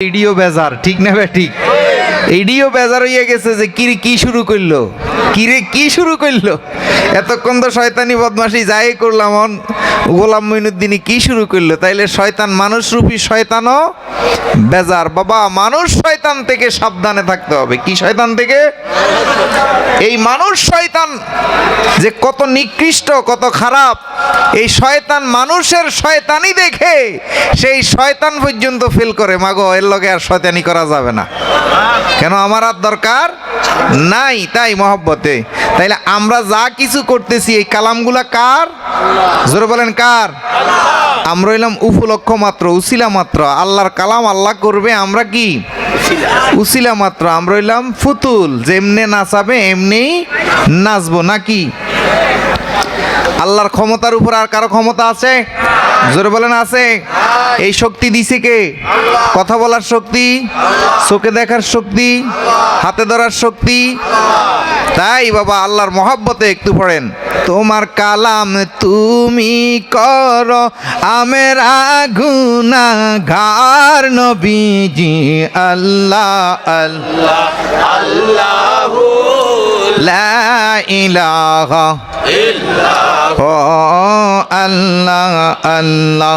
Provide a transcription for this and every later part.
ADO বেজার, ঠিক না ভাই, ঠিক? এডিও বেজার হইয়া গেছে যে কি কি শুরু করল? কি রে কি শুরু করল? এতক্ষণ তো শয়তানি বদমাশি যাই করলাম গোলাম মইনুদ্দিনই কি শুরু করল? তাইলে শয়তান মানুষ রূপী শয়তানও বেজার। বাবা, মানুষ শয়তান থেকে সাবধানে থাকতে হবে। কি শয়তান থেকে? এই মানুষ শয়তান যে কত নিকৃষ্ট, কত খারাপ, এই শয়তান মানুষের শয়তানি দেখে সেই শয়তান পর্যন্ত ফিল করে। মাগো, এর লগে আর শয়তানি করা যাবে না। কেন, আমার আর দরকার নাই, তাই মহব্বতে। তাইলে আমরা যা কিছু করতেছি, এই কালামগুলা কার? জোরে বলেন, কার? আমরা এলাম উপলক্ষ মাত্র, উসিলা মাত্র। আল্লাহর কালাম আল্লাহ করবে, আমরা কি? উসিলা মাত্র। আমরা এলাম ফুতুল, যেমনে নাচাবে এমনি নাচবো, নাকি? আল্লাহর ক্ষমতার উপর আর কারও ক্ষমতা আছে? জোরে বলেন আছে? এই শক্তি দিছে কে? কথা বলার শক্তি? চোখে দেখার শক্তি? হাতে ধরার শক্তি? তাই বাবা আল্লাহর মহাব্বতে একটু পড়েন। তোমার কালাম তুমি কর আমের আগুনা ঘার নবীজি আল্লাহ আল্লাহ লা ইলাহা ও আল্লাহ আল্লাহ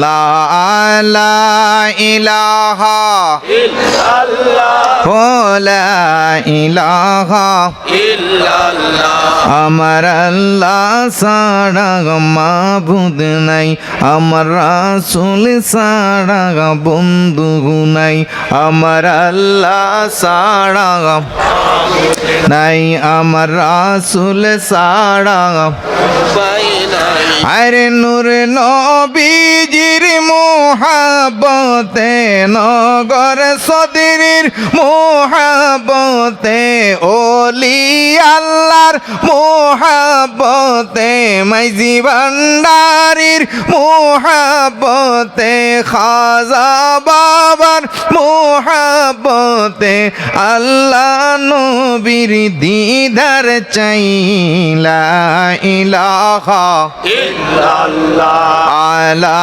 লা ইলাহা ও লা ইলাহা আমার আল্লাহ সারা মাবুদ নাই আমার রাসুল সারা বন্ধু নাই আমার আল্লাহ সারা নাই আমার রাসুল সারা আরে নূর নবীজির মোহাবতে নগর সদির মোহাবতে ওলি আল্লাহর মোহাবতে মাইজি ভান্ডারির মোহাবতে খাজা বাবার মোহাবতে আল্লাহ নবীর দিদার চাইলা ইলাহা আলা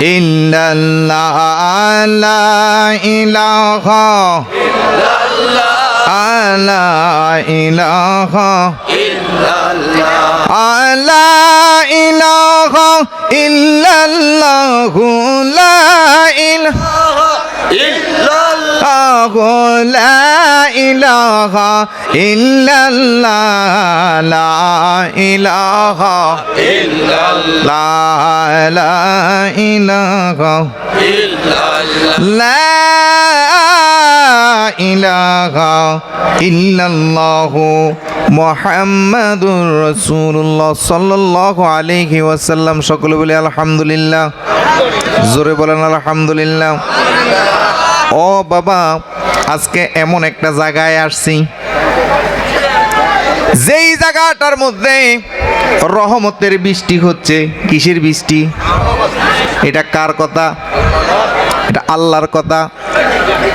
ইল্লাল্লাহ আলা ইলাহা আলা ইলাহা আলা ইলাহা ইল্লাল্লাহু লা ইল্লাল্লাহ লা ইলাহা লা লা ইলাহা লা ইল্লাল্লাহু মুহাম্মাদুর রাসূলুল্লাহ সাল্লাল্লাহু আলাইহি ওয়াসাল্লাম সকলে বলে আলহামদুলিল্লাহ জোরে বলেন আলহামদুলিল্লাহ ও বাবা, আজকে এমন একটা জায়গায় আসছি। যেই জায়গাটার মধ্যে রহমতের বৃষ্টি হচ্ছে, কিসের বৃষ্টি? এটা কার কথা? এটা আল্লাহর কথা।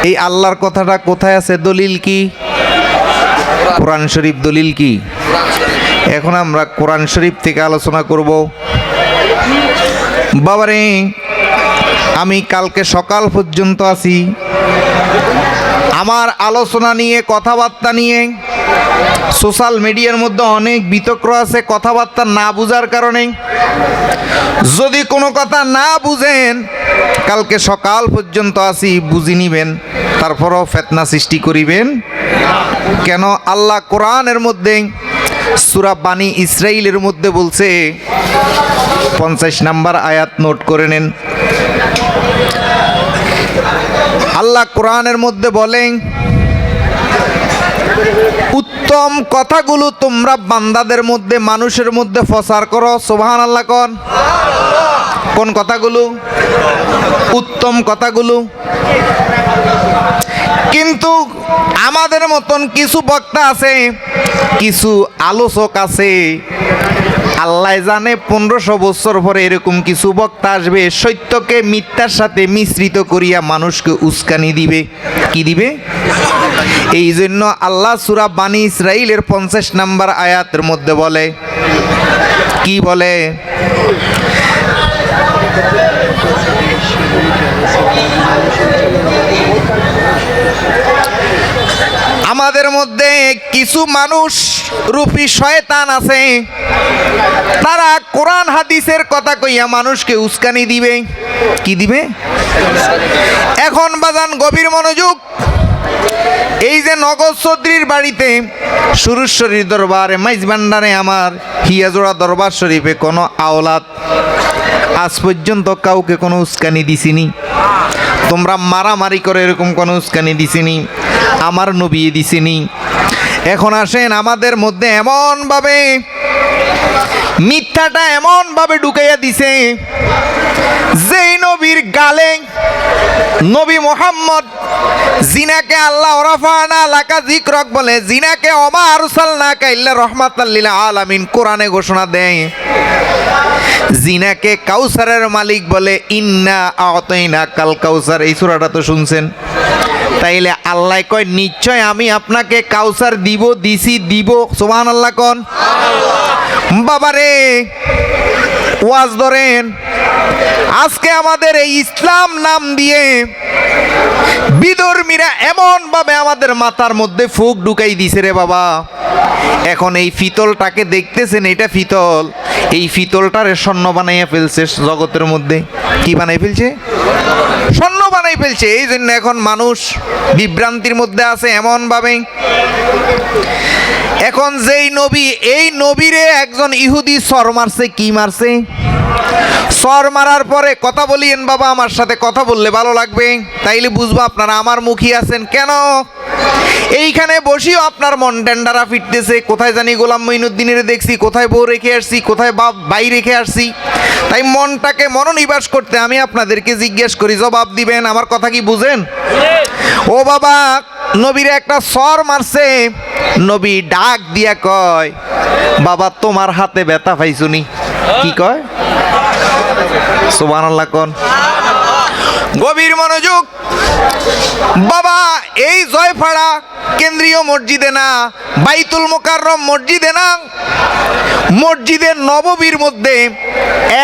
এই আল্লাহর কথাটা কোথায় আছে? দলিল কি? কোরআন শরীফ দলিল কি? এখন আমরা কোরআন শরীফ থেকে আলোচনা করব। বাবারে আমি কালকে সকাল পর্যন্ত আছি। আমার আলোচনা নিয়ে, কথাবার্তা নিয়ে, সোশ্যাল মিডিয়ার মধ্যে অনেক বিতক্র আছে, কথাবার্তা না বুঝার কারণে। যদি কোনো কথা না বুঝেন, কালকে সকাল পর্যন্ত আসি বুঝি নিবেন, তারপরও ফেতনা সৃষ্টি করিবেন। কেন আল্লাহ কোরআনের মধ্যে, সুরা বাণী ইসরাইলের মধ্যে বলছে, পঞ্চাশ নাম্বার আয়াত নোট করে নেন। আল্লাহ কোরআনের মধ্যে বলেন, উত্তম কথাগুলো তোমরা বান্দাদের মধ্যে, মানুষের মধ্যে প্রচার করো। সোভান আল্লাহ কন? কোন কথাগুলো? উত্তম কথাগুলো। কিন্তু আমাদের মতন কিছু বক্তা আছে, কিছু আলোচক আছে আল্লাহ জানে পনেরোশো বছর পরে এরকম কিছু বক্তা আসবে, সত্যকে, মিথ্যার সাথে মিশ্রিত করিয়া মানুষকে উস্কানি দিবে। কি দিবে? এই জন্য আল্লাহ সুরা বানী ইসরাইলের পঞ্চাশ নাম্বার আয়াতের মধ্যে বলে, কি বলে? আমাদের মধ্যে কিছু মানুষ রূপী শয়তান আছে। তারা কোরআন হাদিসের কথা কইয়া মানুষকে উস্কানি দিবে। কি দিবে? এখন বাজান গভীর মনোযোগ। এই যে নগদ চৌধুরীর বাড়িতে সুরেশ্বরীর দরবারে, মাইজ ভান্ডারে আমার, হিয়াজোড়া দরবার শরীফে কোনো আওলাদ আজ পর্যন্ত কাউকে কোনো উস্কানি দিছিনি তোমরা মারামারি করে এরকম কোনো উস্কানি দিছিনি আমার নবিয়ে দিছিনি এখন আসেন আমাদের মধ্যে এমনভাবে, মিথ্যাটা এমনভাবে ঢুকাইয়া দিছে, যেই নবীর গালে নবী মোহাম্মদ, জিনাকে আল্লাহ ওরাফানা লাকা জিক্রক বলে, জিনাকে অমা অমার সালনা কাইল্লা রহমাতাল্লিল আলামিন কোরআনে ঘোষণা দেয়। জিনাকে কাউসারের মালিক বলে, ইন্না আতইনা কাল কাউসার, এই সূরাটা তো শুনছেন। তাইলে আল্লাহ কয়, নিশ্চয় আমি আপনাকে কাউসার দিব, দিছি, দিব সুবহান আল্লাহ কন? বাবারে! ওয়াজ ধরেন, আজকে আমাদের এই ইসলাম নাম দিয়ে বিধর্মীরা এমন ভাবে আমাদের মাথার মধ্যে ফুক ঢুকাই দিছে রে বাবা। এখন এই ফিতলটাকে দেখতেছেন, এটা ফিতল। এই ফিতলটারে স্বর্ণ বানাইয়া ফেলছে জগতের মধ্যে। কি বানাই ফেলছে? বানাই ফেলছে এই জন্য এখন মানুষ বিভ্রান্তির মধ্যে আছে এমন ভাবে এখন যেই নবী, এই নবীরে একজন ইহুদি সর মারছে, কি মারছে? সর মারার পরে কথা বলিয়েন, বাবা, আমার সাথে কথা বললে ভালো লাগবে। তাইলে বুঝব আপনারা আমার মুখী আছেন কেন? এইখানে বসিও আপনার মন ডেন্ডারা ফিরতেছে, কোথায় জানি গোলাম মঈনুদ্দিনের দেখছি, কোথায় বউ রেখে আসছি, কোথায় বাপ বাই রেখে আসছি? তাই মনটাকে মনোনিবাস করতে আমি আপনাদেরকে জিজ্ঞেস করি, জবাব দিবেন আমার কথা কি বুঝেন? ও বাবা, নবীর একটা সর মারছে। নবী ডাক দিয়া কয়, বাবা, তোমার হাতে ব্যথা পাইছুনি কি কয়? সুবান আল্লাহ কন। গভীর মনোযোগ। বাবা, এই জয়ফাড়া কেন্দ্রীয় মসজিদে না, বাইতুল মোকাররম মসজিদে না? মসজিদের নববীর মধ্যে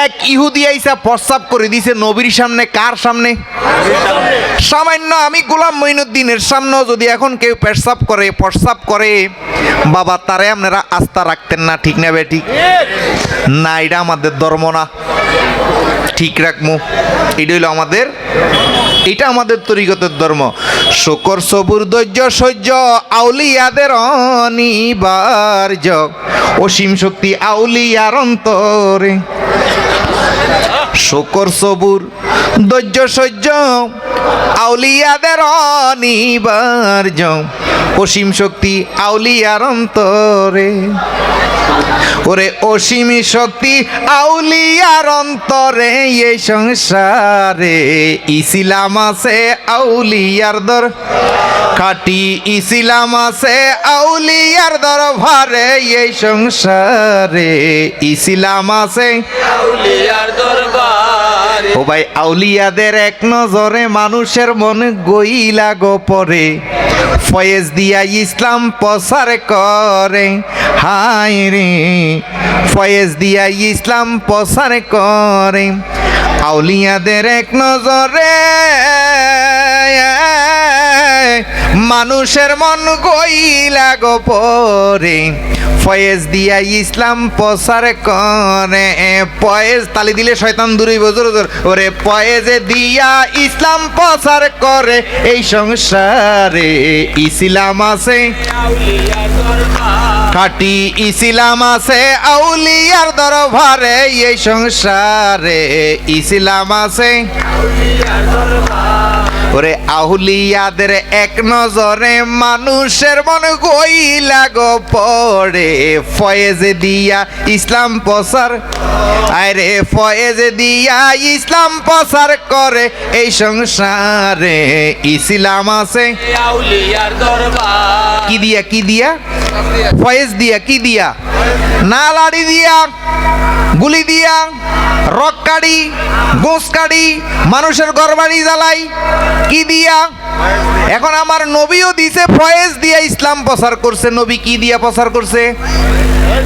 এক ইহুদি আইসা প্রস্তাব করে দিছে, নবীর সামনে, কার সামনে? সামান্য আমি গোলাম মঈনুদ্দিনের সামনেও যদি এখন কেউ পেশাব করে, প্রস্তাব করে, বাবা, তারে আপনারা আস্থা রাখতেন না, ঠিক না বেটি না, এটা আমাদের ধর্ম না। ঠিক রাখব এটা হইল আমাদের, এটা আমাদের তরিগতের ধর্ম। শকর, সবুর, ধৈর্য, সহ্য, আউলিয়াদের অনিবার্য। অসীম শক্তি আউলিয়ার অন্তরে। শকর সবুর, ধৈর্য সহ্য, আউলিয়াদের অনিবার্য। অসীম শক্তি আউলিয়ার অন্তরে। ওরে অসীম শক্তি আউলিয়ার অন্তরে এই সংসারে। ইসিলাম আছে আউলিয়ার দর, খাটি ইসিলাম আছে আউলিয়ার দরবারে এই সংসারে। ইসিলাম আছে আউলিয়ার দরবারে ও ভাই, আউলিয়াদের এক নজরে মানুষের মন গইলা গো পরে। ফয়েজ দিয়া ইসলাম প্রসার করে, হায় রে। ফয়েজ দিয়া ইসলাম প্রসার করে, আউলিয়াদের এক নজরে মানুষের মন গইলা গো পরে। ফয়েজ দিয়া ইসলাম প্রসার করে। পয়েজ তালি দিলে শয়তান দূরে বজর ওরে পয়েজে দিয়া ইসলাম প্রসার করে। এই সংসারে ইসলাম আছে। খাটি ইসলাম আছে আউলিয়ার দরবারে। এই সংসারে ইসলাম আছে। আউলিয়ার ওরে আহুলিয়াদের এক নজরে মানুষের মন গইলা গো পড়ে। ফয়েজে দিয়া ইসলাম প্রসার আরে ফয়েজে দিয়া ইসলাম প্রসার করে। এই সংসারে ইসলাম আছে। কি দিয়া কি দিয়া? ফয়েজ দিয়া কি দিয়া? না লাড়ি দিয়া গুলি দিয়া রক কাড়ি গোস কাড়ি মানুষের গরবাড়ি জ্বালাই। কি দিয়া? এখন আমার নবীও দিছে, ফয়েজ দিয়া ইসলাম প্রচার করছে। নবী কি দিয়া প্রচার করছে?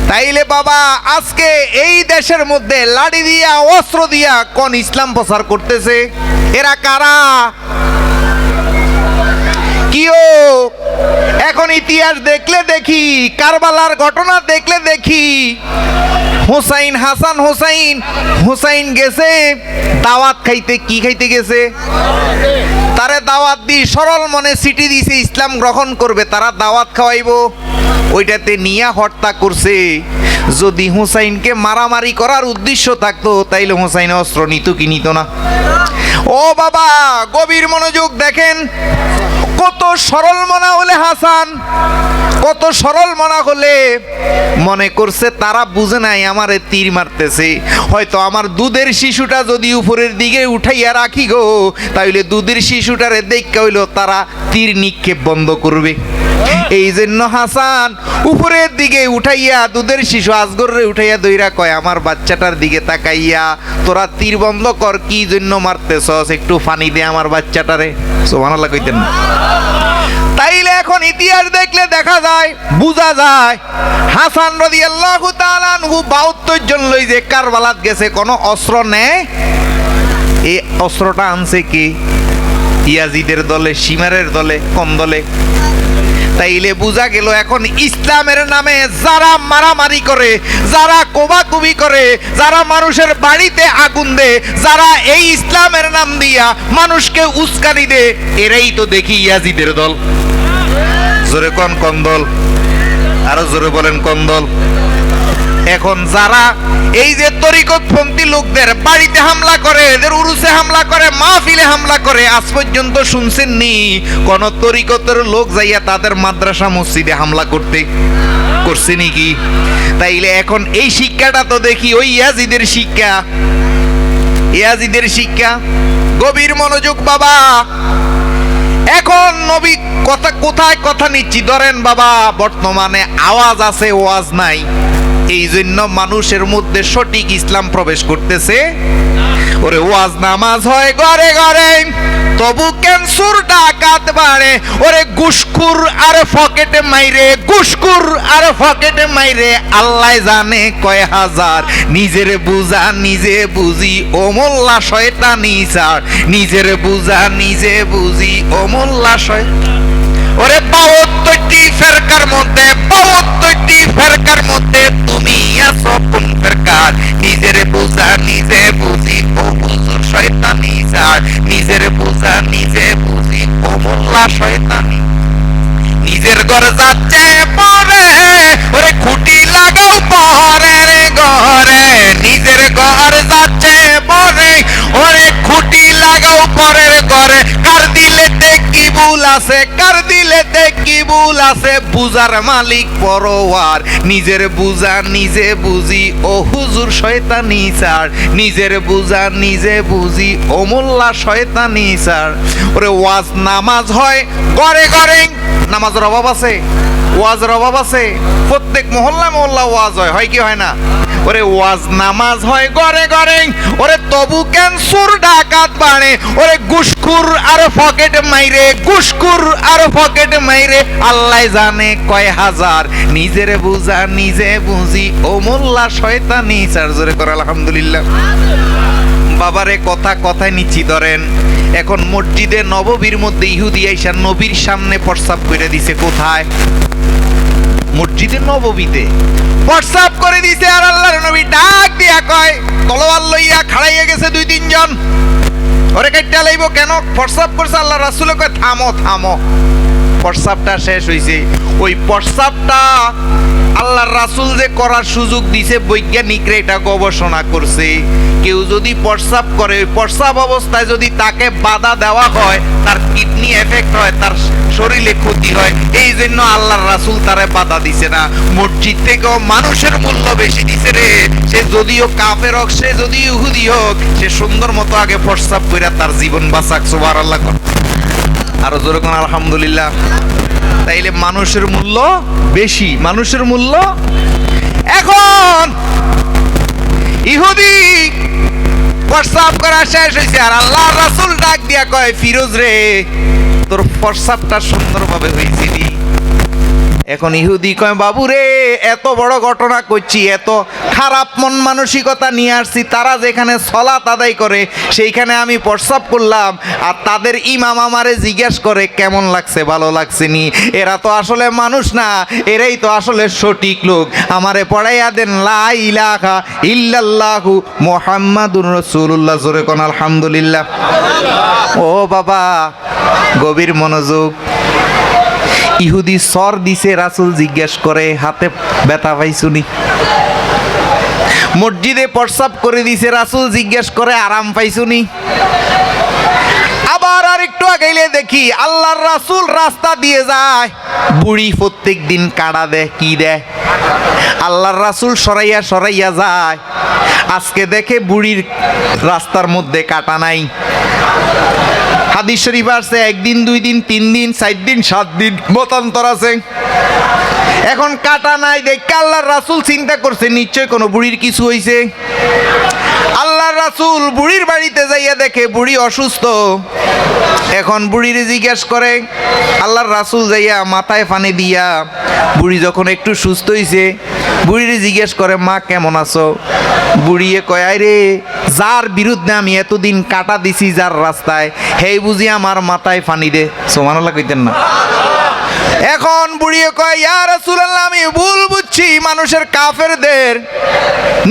তাইলে বাবা, আজকে এই দেশের মধ্যে লাড়ি দিয়া, অস্ত্র দিয়া কোন ইসলাম প্রচার করতেছে? এরা কারা? কিও এখন ইতিহাস দেখলে দেখি, কারবালার ঘটনা দেখলে দেখি, হুসাইন হাসান হুসাইন হুসাইন গেছে, দাওয়াত খাইতে, কি খাইতে গেছে? তারে দাওয়াত দিয়ে সরল মনে সিটি দিছে, ইসলাম গ্রহণ করবে, তারা দাওয়াত খাওয়াইব। ওইটাতে নিয়া হত্যা করছে। যদি হুসাইনকে মারামারি করার উদ্দেশ্য থাকতো, তাইলে হুসাইন অস্ত্র নিত কি নিত না। ও বাবা, গভীর মনোযোগ দেখেন। কত সরল মনা হলে হাসান, কত সরল মনা হলে মনে করছে তারা বুঝে নাই আমারে তীর মারতেছে। হয়তো আমার দুধের শিশুটা যদি উপরের দিকে উঠাইয়া রাখি গো, তাইলে দুধের শিশুটারে দেখা হইল তারা তীর নিক্ষেপ বন্ধ করবে। এই জন্য হাসান, উপরের দিকে উঠাইয়া দুধের শিশু আজগরে উঠাইয়া দইরা কয়, আমার বাচ্চাটার দিকে তাকাইয়া তোরা তীর বন্ধ কর, কি জন্য মারতেছস? একটু ফানি দে আমার বাচ্চাটারে। সোমানাল্লাহ কইতেন না। তাইলে এখন ইতিহাস দেখলে দেখা যায়, বোঝা যায়, হাসান রদি আল্লাহ তালানহু বাহাত্তর জন লই যে কারবালাত গেছে, কোনো অস্ত্র নেয় এই অস্ত্রটা আনছে কি? ইয়াজিদের দলে সীমারের দলে কম দলে? তাইলে বোঝা গেল এখন ইসলামের নামে যারা মারামারি করে, যারা কোবাকুবি করে, যারা মানুষের বাড়িতে আগুন দে যারা এই ইসলামের নাম দিয়া মানুষকে উস্কানি দে এরাই তো দেখি ইয়াজিদের দল। জোরে কন কন্দল দল আরও জোরে বলেন কন্দল। দল এখন যারা এই যে তরিকতপন্থী লোকদের বাড়িতে হামলা করে, এদের উরুসে হামলা করে, মাহফিলে হামলা করে, আজ পর্যন্ত শুনছেন নি কোন তরিকতের লোক যাইয়া তাদের মাদ্রাসা মসজিদে হামলা করতে করছে নাকি তাইলে এখন এই শিক্ষাটা তো দেখি, ওই ইয়াজিদের শিক্ষা। ইয়াজিদের শিক্ষা। গভীর মনোযোগ বাবা। এখন নবী কথা কোথায় কথা নিচ্ছি? ধরেন বাবা, বর্তমানে আওয়াজ আছে, ওয়াজ নাই। এই জন্য মানুষের মধ্যে সঠিক ইসলাম প্রবেশ করতেছে। ওরে, ওয়াজ নামাজ হয় ঘরে ঘরে, তবু ক্যান্সুর ডাকাত বাড়ে। ওরে গুসকুর আর ফকেটে মাইরে গুসকুর আর ফকেটে মাইরে, আল্লাহ জানে কয় হাজার। নিজের বুঝা নিজে বুঝি, ও মোল্লা শয়তানি স্যার নিজের বুঝা নিজে বুঝি, ও মোল্লা শয়তান। ওরে, বাহাত্তরটি ফেরকার মধ্যে, বাহাত্তরটি ফেরকার মধ্যে তুমি আছো কোন ফেরকার? নিজের বোঝা নিজে বুঝি, ও বুঝুর শয়তানি স্যার নিজের বোঝা নিজে বুঝি, ও মোল্লা শয়তানি। নিজের ঘর যাচ্ছে পরে, ওরে খুঁটি লাগাও পরের ঘরে। নিজের ঘর যাচ্ছে পরে, ওরে খুঁটি লাগাও পরের ঘরে। আছে, কার দিলেতে কি আছে? বুজার মালিক পরোয়ার। নিজের বুজা নিজে বুঝি, ও হুজুর শয়তানি স্যার। নিজের বুজা নিজে বুঝি, ও মোল্লা শয়তানি স্যার। ওরে ওয়াজ নামাজ হয় ঘরে ঘরে নামাজের অভাব আছে? ওয়াজের অভাব আছে। প্রত্যেক মহল্লা মহল্লা ওয়াজ হয়। হয় কি হয় না? ওরে ওয়াজ নামাজ হয় ঘরে ঘরে। ওরে তবু কেন সুর ডাকাত বাড়ে। ওরে গুসকুর আর পকেট মাইরে। গুসকুর আর পকেট মাইরে। আল্লাহ জানে কয় হাজার। নিজের বুঝা, নিজে বুঝি। ও মোল্লা শয়তানি। চার জোরে করে, আলহামদুলিল্লাহ। বাবারে কথা কথায় নিচ্ছি, ধরেন। এখন মসজিদে নববীর মধ্যে ইহুদি আইসা নবীর সামনে প্রস্তাব করে দিছে, কোথায়? মসজিদে নববীতে। প্রস্তাব করে দিছে আর আল্লাহর নবী ডাক দিয়া কয়, তলোয়ার লইয়া খাড়াইয়া গেছে দুই, তিনজন। ওরে কাইটা লাইব কেন? প্রস্তাব করছে আল্লাহ রাসূলে, কয়, থামো থামো। প্রস্রাবটা শেষ হয়েছে ওই প্রস্রাবটা আল্লাহর রাসূল যে করার সুযোগ দিছে বৈজ্ঞানিকরা এটা গবেষণা করছে। কেউ যদি প্রস্রাব করে, ওই প্রস্রাব অবস্থায় যদি তাকে বাধা দেওয়া হয়, তার কিডনি এফেক্ট হয়, তার শরীরে ক্ষতি হয়, এই জন্য আল্লাহর রাসূল তারে বাধা দিছে না। মসজিদ থেকেও মানুষের মূল্য বেশি দিছে রে। সে যদিও কাফের হোক, সে যদি ইহুদি হোক, সে সুন্দর মতো আগে প্রস্রাব করে তার জীবন বাঁচাক, সুবহানাল্লাহ। কর আরও যেরকম আলহামদুলিল্লাহ। তাইলে মানুষের মূল্য বেশি, মানুষের মূল্য এখন। ইহুদি প্রস্তাব করা শেষ হয়েছে আর আল্লাহ রাসূল ডাক দিয়া কয়, ফিরোজ রে, তোর প্রস্তাবটা সুন্দরভাবে হয়েছে নি। এখন ইহুদি কয়, বাবু রে, এত বড় ঘটনা করছি, এত খারাপ মন মানসিকতা নিয়ে আসছি, তারা যেখানে সলাত আদায় করে, সেইখানে আমি প্রস্রাব করলাম, আর তাদের ইমাম আমারে জিজ্ঞেস করে, কেমন লাগছে, ভালো লাগছে নি? এরা তো আসলে মানুষ না, এরাই তো আসলে সঠিক লোক। আমারে পড়াইয়া দেন, লা ইলাহা ইল্লাল্লাহু মুহাম্মাদুর রাসূলুল্লাহ। জোরে কোন আলহামদুলিল্লাহ। ও বাবা, গভীর মনোযোগ। ইহুদি সর দিছে, রাসুল জিজ্ঞেস করে, হাতে ব্যথা পাইছুনি? মসজিদে প্রস্রাব করে দিছে, রাসুল জিজ্ঞেস করে, আরাম পাইছুনি? আবার আর একটু আগাইলে দেখি, আল্লাহর রাসুল রাস্তা দিয়ে যায়। বুড়ি প্রত্যেক দিন কাড়া দেয়, কি দেয়? আল্লাহর রাসুল সরাইয়া সরাইয়া যায়। আজকে দেখে বুড়ির রাস্তার মধ্যে কাটা নাই। হাদিস শরীফ আসছে একদিন দুই দিন তিন দিন চার দিন সাত দিন মতান্তর আছে। এখন কাটা নাই দেখে আল্লাহর রাসুল চিন্তা করছে, নিশ্চয় কোনো বুড়ির কিছু হয়েছে আল্লাহর রাসুল বুড়ির বাড়িতে যাইয়া দেখে বুড়ি অসুস্থ। এখন বুড়ির জিজ্ঞেস করে, আল্লাহর রাসুল যাইয়া মাথায় ফানে দিয়া বুড়ি যখন একটু সুস্থ হইছে? বুড়ির জিজ্ঞেস করে, মা, কেমন আছো? বুড়িয়ে কয়, "আয় রে, যার বিরুদ্ধে আমি এতদিন কাটা দিছি যার রাস্তায়, হেই বুঝি আমার মাথায় ফানি দে। সোমানাল্লাহ কইতেন না। এখন বুড়িয়ে কয় ইয়া রাসূলুল্লাহ আমি ভুল বুঝছি মানুষের কাফেরদের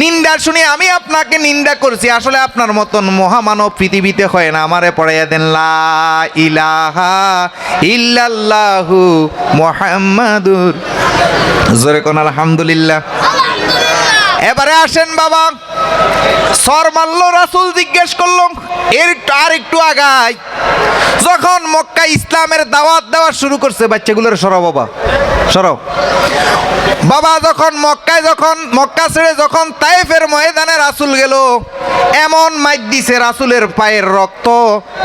নিন্দা শুনে আমি আপনাকে নিন্দা করছি। আসলে আপনার মতন মহামানব পৃথিবীতে হয় না। আমারে পড়াইয়া দেন লা ইলাহা ইল্লাল্লাহু মুহাম্মাদুর জোরে কোন আলহামদুলিল্লাহ। এবারে আসেন বাবা। সর মারল রাসুল জিজ্ঞেস করল এর আর একটু আগায় যখন মক্কা ইসলামের দাওয়াত দেওয়া শুরু করছে, বাচ্চাগুলোর সরাও বাবা সরাও। বাবা যখন মক্কায়, যখন মক্কা ছেড়ে যখন তাইফের ময়দানে রাসুল গেল, এমন মাইক দিছে রাসুলের পায়ের রক্ত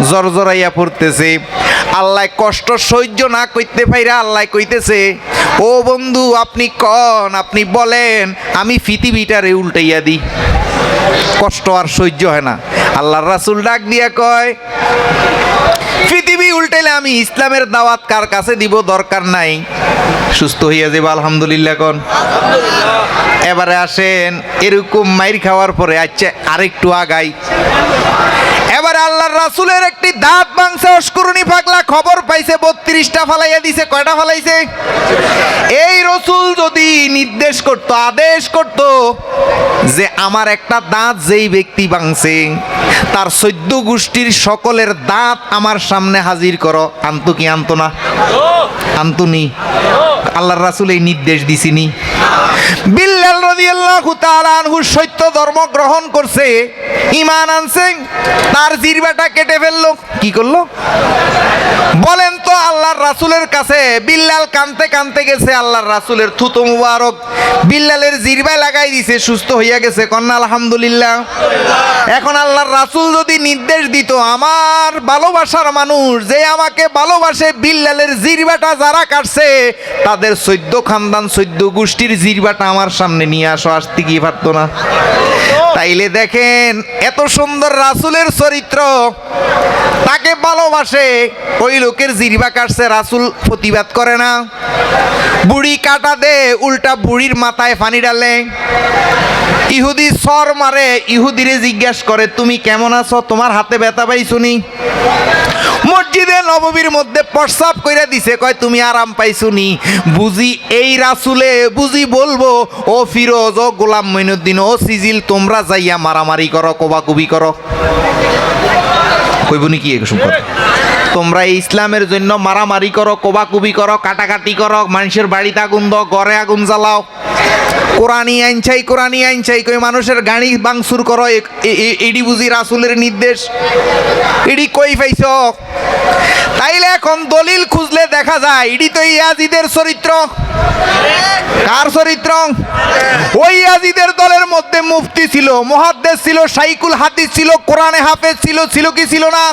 জরজরাইয়া পড়তেছে আল্লাহ কষ্ট সহ্য না করতে পাইরা আল্লাহ কইতেছে, ও বন্ধু, আপনি কন? আপনি বলেন, আমি পৃথিবীটারে উল্টাইয়া দিই। কষ্ট আর সহ্য হয় না। আল্লাহর রাসুল ডাক দিয়া কয়, পৃথিবী উল্টাইলে আমি ইসলামের দাওয়াত কার কাছে দিব দরকার নাই? সুস্থ হইয়া যাবে আলহামদুলিল্লাহ কন। এবারে আসেন, এরকম মাইর খাওয়ার পরে আচ্ছা আরেকটু আগাই। এবারে আল্লাহর রাসুলের একটি দাঁত মাংসে অস্করণী পাগলা খবর পাইছে, বত্রিশটা ফালাইয়া দিছে, কয়টা ফালাইছে? এই রসুল যদি নির্দেশ করত, আদেশ করত যে আমার একটা দাঁত যেই ব্যক্তি ভাঙছে, তার সদ্য গোষ্ঠীর সকলের দাঁত আমার সামনে হাজির করো। আনতু কি আনতো না? আন্তুনি আল্লাহর রাসুল এই নির্দেশ দিছিনি। বিল্লাল রাদিয়াল্লাহু তাআলা আনহু সত্য ধর্ম গ্রহণ করছে, ঈমান আনছে, তার জিরবাটা কেটে ফেলল। কি করল? বলেন তো, আল্লাহর রাসুলের কাছে বিল্লাল কানতে কানতে গেছে, আল্লাহর রাসুলের থুতো মুবারক। বিল্লালের জিরবায় লাগাই দিছে, সুস্থ হইয়া গেছে, কন্যা, আলহামদুলিল্লাহ। এখন আল্লাহর রাসুল যদি নির্দেশ দিত, আমার ভালোবাসার মানুষ যে আমাকে ভালোবাসে, বিল্লালের জিরবাটা যারা কাটছে, তাদের সৈদ্য খানদান, সৈদ্য গোষ্ঠীর জিরবাটা আমার সামনে নিয়ে আসো, আসতে কি পারতো না। তাইলে দেখেন, এত সুন্দর রাসুলের চরিত্র। তাকে ভালোবাসে। ওই লোকের জিরবা কাটছে, রাসুল প্রতিবাদ করে না। বুড়ি কাটা দে, উল্টা বুড়ির মাথায় পানি ডালে। ইহুদি সর মারে, ইহুদিরে জিজ্ঞেস করে, তুমি কেমন আছো? তোমার হাতে ব্যথা পাইছুনি মসজিদে নববীর মধ্যে প্রস্রাব কইরা দিছে, কয়, তুমি আরাম পাইছুনি বুঝি এই রাসুলে, বুঝি বলব, ও ফিরোজ, ও গোলাম মইনুদ্দিন, ও সিজিল, তোমরা যাইয়া মারামারি করো, কোবাকুবি করো। কইবনি কি এসব কথা তোমরা ইসলামের জন্য মারামারি করো, কোবাকুবি করো, কাটাকাটি করো, মানুষের বাড়িতে আগুন দাও, ঘরে আগুন জ্বালাও। কোরআনি আইন চাই কোরআনি আইন চাই, কই মানুষের গাড়ি বাংসুর করো এডি বুঝি রাসুলের নির্দেশ। এডি কই পাইছ? তাইলে এখন দলিল খুঁজলে দেখা যায়, ইডি তো ইয়াজিদের চরিত্র। কার চরিত্র? ওই ইয়াজিদের দলের মধ্যে মুফতি ছিল মহাদ্দেশ ছিল সাইকুল হাদিস ছিল, কোরআনে হাফেজ ছিল ছিল কি ছিল না?